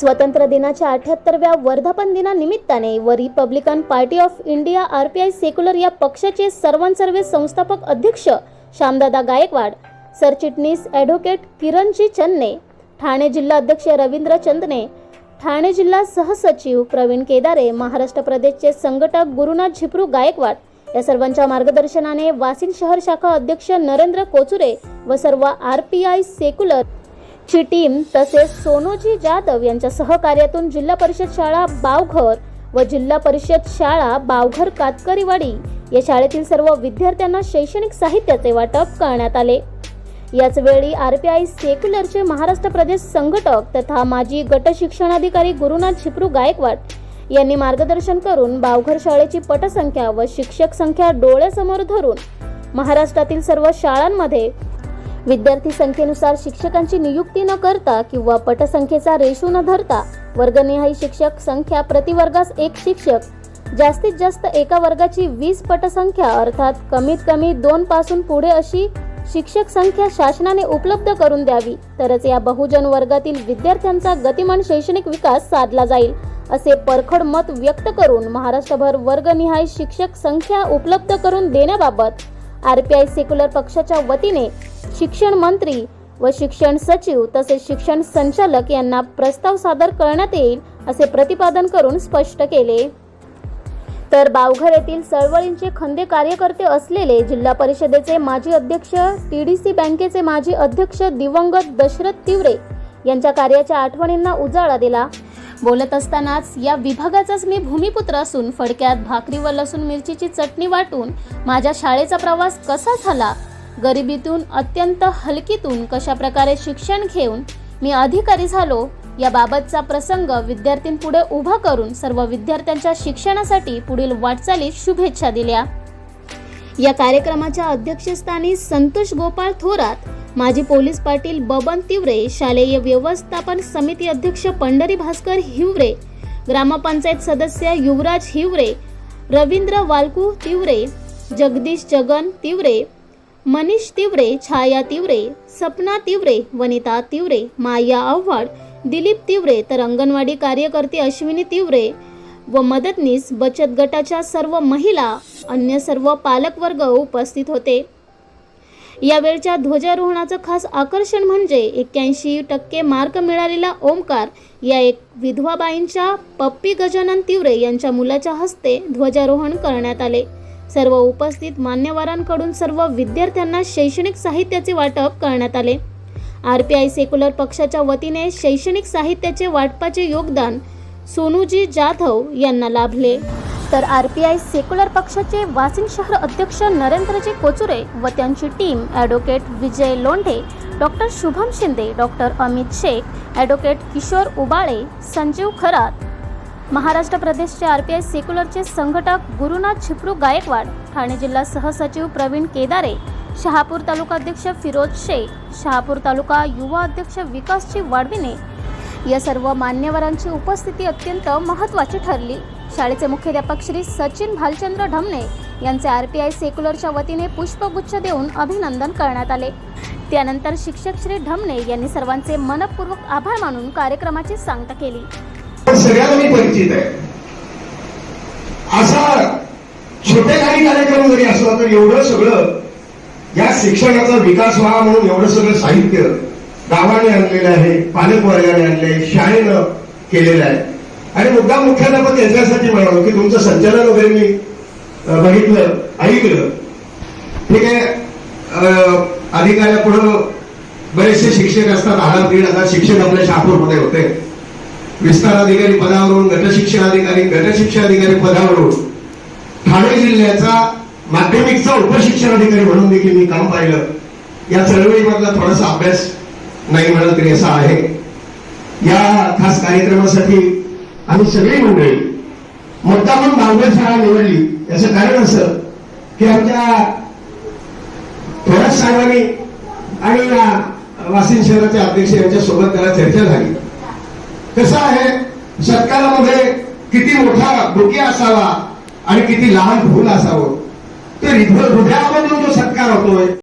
स्वतंत्र दिनाच्या अठ्याहत्तरव्या वर्धापन दिनानिमित्ताने व Republican Party of India R P I secular या पक्षाचे सर्वांसर्वे संस्थापक अध्यक्ष श्यामदादा गायकवाड सरचिटणीस ॲडव्होकेट किरणजी चन्ने ठाणे जिल्हा अध्यक्ष रवींद्र चंदने ठाणे जिल्हा सहसचिव प्रवीण केदारे महाराष्ट्र प्रदेशचे संघटक गुरुनाथ झिपरू गायकवाड या सर्वांच्या मार्गदर्शनाने वासिन शहर शाखा अध्यक्ष नरेंद्र कोचुरे व सर्व आर पी आय सेक्युलर ची टीम तसेच सोनोजी जाधव यांच्या सहकार्यातून जिल्हा परिषद शाळा बावघर व जिल्हा परिषद शाळा बावघर कातकरीवाडी या शाळेतील सर्व विद्यार्थ्यांना शैक्षणिक साहित्याचे वाटप करण्यात आले. याच वेळी आर पी आय सेक्युलरचे महाराष्ट्र प्रदेश संघटक तथा माजी गट शिक्षणाधिकारी गुरुनाथ छिपरू गायकवाड यांनी मार्गदर्शन करून बावघर शाळेची पटसंख्या व शिक्षक संख्या डोळ्यासमोर धरून महाराष्ट्रातील सर्व शाळांमध्ये विद्यार्थी संख्येनुसार शिक्षकांची नियुक्ती न करता किंवा पटसंख्येचा रेशो न धरता वर्गनिहाय शिक्षक संख्या प्रतिवर्गास एक शिक्षक जास्तीत जास्त एका वर्गाची वीस पटसंख्या अर्थात कमीत कमी दोन पासून पुढे अशी शिक्षक संख्या शासनाने उपलब्ध करून द्यावी तरच या बहुजन वर्गातील विद्यार्थ्यांचा गतिमान शैक्षणिक विकास साधला जाईल असे परखड मत व्यक्त करून महाराष्ट्रभर वर्गनिहाय शिक्षक संख्या उपलब्ध करून देण्याबाबत आर पी आय सेक्युलर पक्षाच्या वतीने शिक्षण मंत्री व शिक्षण सचिव तसेच शिक्षण संचालक यांना प्रस्ताव सादर करण्यात येईल असे प्रतिपादन करून स्पष्ट केले. तर बावघर येथील चळवळींचे खंदे कार्यकर्ते असलेले जिल्हा परिषदेचे माजी अध्यक्ष टी डी सी बँकेचे माजी अध्यक्ष दिवंगत दशरथ तिवरे यांच्या कार्याच्या आठवणींना उजाळा दिला. बोलत असतानाच या विभागाचाच मी भूमिपुत्र असून फडक्यात भाकरी व लसूण मिरचीची चटणी वाटून माझ्या शाळेचा प्रवास कसा झाला? गरिबीतून अत्यंत हलकीतून कशा प्रकारे शिक्षण घेऊन मी अधिकारी झालो याबाबतचा प्रसंग विद्यार्थ्यांपुढे उभा करून सर्व विद्यार्थ्यांच्या शिक्षणासाठी पुढील वाटचालीत शुभेच्छा दिल्या. या कार्यक्रमाच्या अध्यक्षस्थानी संतोष गोपाळ थोरात माजी पोलीस पाटील बबन तिवरे शालेय व्यवस्थापन समिती अध्यक्ष पंढरी भास्कर हिवरे ग्रामपंचायत सदस्य युवराज हिवरे रवींद्र वालकू तिवरे जगदीश जगन तिवरे मनीष तिवरे छाया तिवरे सपना तिवरे वनिता तिवरे माया आव्हाड दिलीप तिवरे तर अंगणवाडी कार्यकर्ते अश्विनी तिवरे व मदतनीस बचत गटाच्या सर्व महिला अन्य सर्व पालकवर्ग उपस्थित होते. यावेळच्या ध्वजारोहणाचं खास आकर्षण म्हणजे एक्क्याऐंशी टक्के मार्क मिळालेला ओमकार या एक विधवाबाईंच्या पप्पी गजानन तिवरे यांच्या मुलाच्या हस्ते ध्वजारोहण करण्यात आले. सर्व उपस्थित मान्यवरांकडून सर्व विद्यार्थ्यांना शैक्षणिक साहित्याचे वाटप करण्यात आले. आर पी आय सेक्युलर पक्षाच्या वतीने शैक्षणिक साहित्याचे वाटपाचे योगदान सोनूजी जाधव यांना लाभले. तर आर पी आय सेक्युलर पक्षाचे वाशिम शहर अध्यक्ष नरेंद्रजी कोचुरे व त्यांची team advocate Vijay Londhe doctor Shubham Shinde doctor Amit Shaikh advocate Kishor Ubale Sanjeev Kharat Maharashtra प्रदेशचे आर पी आय सेक्युलरचे संघटक गुरुनाथ छिपरू गायकवाड ठाणे जिल्हा सहसचिव प्रवीण केदारे शहापूर तालुका अध्यक्ष फिरोज शेख शहापूर तालुका युवा अध्यक्ष विकासजी वाडविने. या सर्व मान्यवरांची उपस्थिती अत्यंत महत्त्वाची ठरली. शाळेचे मुख्याध्यापक श्री सचिन भालचंद्र ढमणे यांचे आर पी आय सेक्युलरच्या वतीने पुष्पगुच्छ देऊन अभिनंदन करण्यात आले. त्यानंतर शिक्षक श्री ढमणे यांनी सर्वांचे मनपूर्वक आभार मानून कार्यक्रमाची सांगता केली. सगळ्यांना मी परिचित आहे. असा छोटे काही कार्यक्रम जरी असला तर एवढं सगळं या शिक्षणाचा विकास व्हावा म्हणून एवढं सगळं साहित्य गावाने आणलेलं आहे पालकवर्गाने आणले शाळेनं केलेलं आहे. आणि मुद्दा मुख्याध्यापक याच्यासाठी म्हणालो की तुमचं संचालन वगैरे मी बघितलं ऐकलं. ठीक आहे. अं, अधिकाऱ्यापुढं बरेचसे शिक्षक असतात आधार दीड हजार शिक्षक आपल्या शहापूरमध्ये होते. विस्तार अधिकारी पदावरून गटशिक्षण अधिकारी गटशिक्षण अधिकारी पदावरून ठाणे जिल्ह्याचा माध्यमिकचा उपशिक्षण अधिकारी म्हणून देखील मी काम पाहिलं. या चळवळीमधला थोडासा अभ्यास नाही म्हणत तरी असा आहे. या खास कार्यक्रमासाठी आम्ही सगळी मंडळी मुद्दामून म्हणून शाळा निवडली. याचं कारण असं की आमच्या थोड्याच साहेबांनी आणि वाशिम शहराचे अध्यक्ष यांच्या सोबत त्याला चर्चा झाली. कसं आहे? सत्कारामध्ये किती मोठा डोके असावा आणि किती लहान भूल असावं? तर हृदयामधून जो सत्कार होतोय